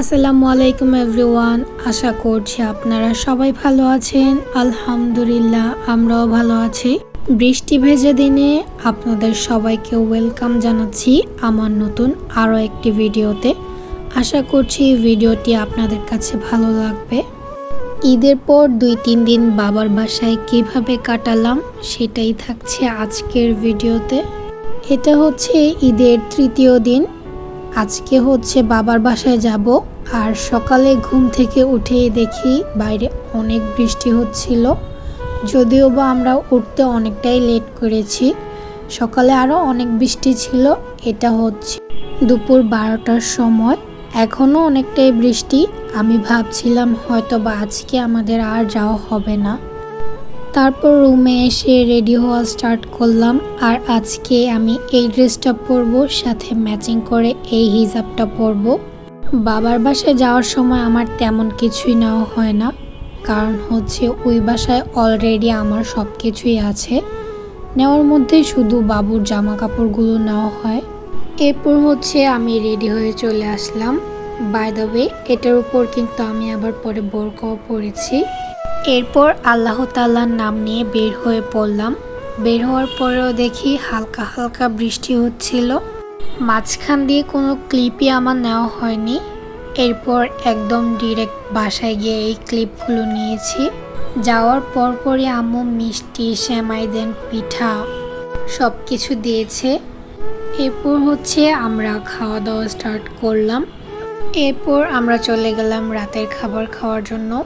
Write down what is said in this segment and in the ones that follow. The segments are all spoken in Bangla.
আসসালামু আলাইকুম এভরিওয়ান, আশা করছি আপনারা সবাই ভালো আছেন। আলহামদুলিল্লাহ, আমরাও ভালো আছি। বৃষ্টি ভেজে দিনে আপনাদের সবাইকে ওয়েলকাম জানাচ্ছি আমার নতুন আরও একটি ভিডিওতে। আশা করছি ভিডিওটি আপনাদের কাছে ভালো লাগবে। ঈদের পর দুই তিন দিন বাবার বাসায় কীভাবে কাটালাম সেটাই থাকছে আজকের ভিডিওতে। এটা হচ্ছে ঈদের তৃতীয় দিন। আজকে হচ্ছে বাবার বাসায় যাব আর সকালে ঘুম থেকে উঠে দেখি বাইরে অনেক বৃষ্টি হচ্ছিল। যদিও বা আমরা উঠতে অনেকটাই লেট করেছি, সকালে আরও অনেক বৃষ্টি ছিল, এটা হচ্ছে দুপুর বারোটার সময়। এখনও অনেকটাই বৃষ্টি, আমি ভাবছিলাম হয়তো বা আজকে আমাদের আর যাওয়া হবে না। তারপর রুমে এসে রেডি হওয়া স্টার্ট করলাম। আর আজকে আমি এই ড্রেসটা পরবো, সাথে ম্যাচিং করে এই হিজাবটা পরবো। বাবার বাসায় যাওয়ার সময় আমার তেমন কিছুই নেওয়া হয় না। কারণ হচ্ছে ওই বাসায় অলরেডি আমার সব কিছুই আছে। নেওয়ার মধ্যে শুধু বাবুর জামা কাপড়গুলো নেওয়া হয়। এরপর হচ্ছে আমি রেডি হয়ে চলে আসলাম। বাই দ্য ওয়ে এটার উপর কিন্তু আমি আবার পরে বোরকাও পরেছি। এরপর আল্লাহ তাল্লার নাম নিয়ে বের হয়ে পড়লাম। বের হওয়ার পরেও দেখি হালকা হালকা বৃষ্টি হচ্ছিল। মাঝখান দিয়ে কোনো ক্লিপই আমার নেওয়া হয়নি। এরপর একদম ডিরেক্ট বাসায় গিয়ে এই ক্লিপগুলো নিয়েছি। যাওয়ার পরপরই আম্মু মিষ্টি, সেমাই, দেন পিঠা সব কিছু দিয়েছে। এরপর হচ্ছে আমরা খাওয়া দাওয়া স্টার্ট করলাম। এরপর আমরা চলে গেলাম রাতের খাবার খাওয়ার জন্য।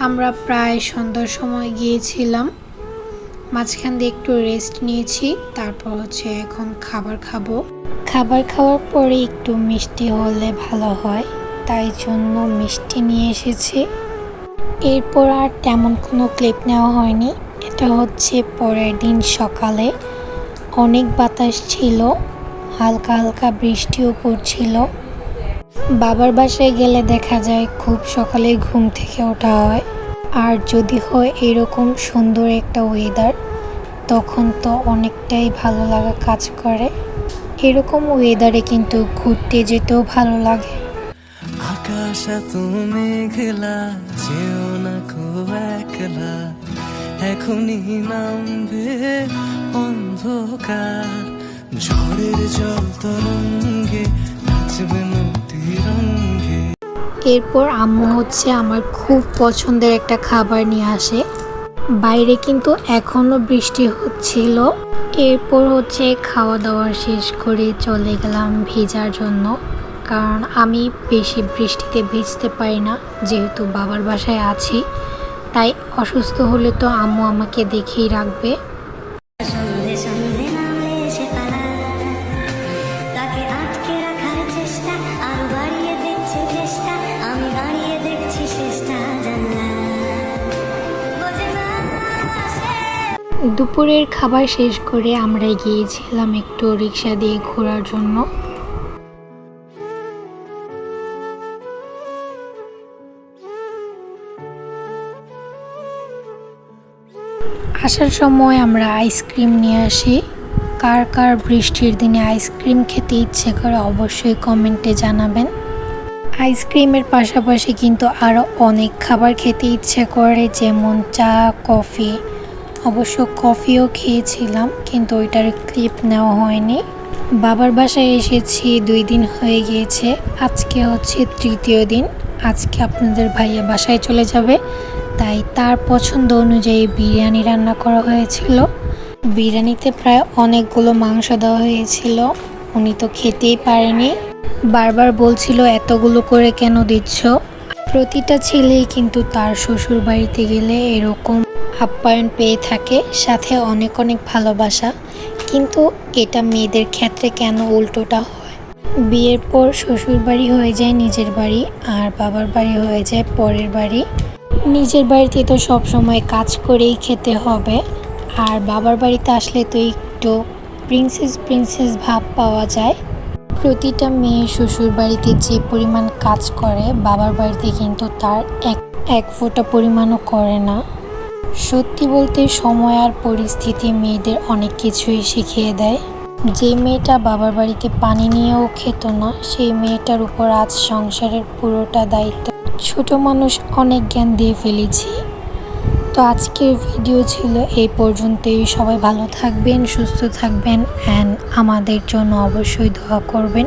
আমরা প্রায় সন্ধ্যার সময় গিয়েছিলাম। মাঝখান দিয়ে একটু রেস্ট নিয়েছি, তারপর হচ্ছে এখন খাবার খাব। খাবার খাওয়ার পরে একটু মিষ্টি হলে ভালো হয়, তাই জন্য মিষ্টি নিয়ে এসেছি। এরপর আর তেমন কোনো ক্লিপ নেওয়া হয়নি। এটা হচ্ছে পরের দিন সকালে। অনেক বাতাস ছিল, হালকা হালকা বৃষ্টিও পড়ছিল। বাবার বাসায় গেলে দেখা যায় খুব সকালে ঘুম থেকে ওঠা হয়। আর যদি হয় এরকম সুন্দর একটা ওয়েদার তখন তো অনেকটাই ভালো লাগা কাজ করে। এরকম ওয়েদারে কিন্তু ঘুরতে যেতেও ভালো লাগে। আকাশ এত মেঘলা, যেও না খুব একলা। এখনই নামবে অন্ধকার, ঝড়ের জল তরঙ্গে নাচবে রঙ্গে এরপর আম্মু হচ্ছে আমার খুব পছন্দের একটা খাবার নিয়ে আসে। বাইরে কিন্তু এখনও বৃষ্টি হচ্ছিল। এরপর হচ্ছে খাওয়া দাওয়া শেষ করে চলে গেলাম ভেজার জন্য। কারণ আমি বেশি বৃষ্টিতে ভিজতে পারি না, যেহেতু বাবার বাসায় আছি। তাই অসুস্থ হলে তো আম্মু আমাকে দেখেই রাখবে। দুপুরের খাবার শেষ করে আমরা গিয়েছিলাম একটু রিক্সা দিয়ে ঘোরার জন্য। আসার সময় আমরা আইসক্রিম নিয়ে আসি। কার কার বৃষ্টির দিনে আইসক্রিম খেতে ইচ্ছে করে অবশ্যই কমেন্টে জানাবেন। আইসক্রিমের পাশাপাশি কিন্তু আরও অনেক খাবার খেতে ইচ্ছে করে, যেমন চা, কফি অবশ্য কফিও খেয়েছিলাম, কিন্তু ওইটার ক্লিপ নেওয়া হয়নি। বাবার বাসায় এসেছি, দুই দিন হয়ে গিয়েছে। আজকে হচ্ছে তৃতীয় দিন। আজকে আপনাদের ভাইয়া বাসায় চলে যাবে। তাই তার পছন্দ অনুযায়ী বিরিয়ানি রান্না করা হয়েছিল। বিরিয়ানিতে প্রায় অনেকগুলো মাংস দেওয়া হয়েছিল। উনি তো খেতেই পারেনি। বারবার বলছিল, এতগুলো করে কেন দিচ্ছ? প্রতিটা ছেলেই কিন্তু তার শ্বশুর বাড়িতে গেলে এরকম আপ্যায়ন পেয়ে থাকে, সাথে অনেক অনেক ভালোবাসা। কিন্তু এটা মেয়েদের ক্ষেত্রে কেন উল্টোটা হয়? বিয়ের পর শ্বশুর বাড়ি হয়ে যায় নিজের বাড়ি, আর বাবার বাড়ি হয়ে যায় পরের বাড়ি। নিজের বাড়িতে তো সব সময় কাজ করেই খেতে হবে, আর বাবার বাড়িতে আসলে তো একটু প্রিন্সেস প্রিন্সেস ভাব পাওয়া যায়। প্রতিটা মেয়ে শ্বশুর বাড়িতে যে পরিমাণ কাজ করে, বাবার বাড়িতে কিন্তু তার এক এক ফোঁটা পরিমাণও করে না। সত্যি বলতে সময় আর পরিস্থিতি মেয়েদের অনেক কিছুই শিখিয়ে দেয়। যে মেয়েটা বাবার বাড়িতে পানি নিয়েও খেত না, সেই মেয়েটার উপর আজ সংসারের পুরোটা দায়িত্ব। ছোট মানুষ অনেক জ্ঞান দিয়ে ফেলেছি। তো আজকের ভিডিও ছিল এই পর্যন্তই। সবাই ভালো থাকবেন, সুস্থ থাকবেন অ্যান্ড আমাদের জন্য অবশ্যই দোয়া করবেন।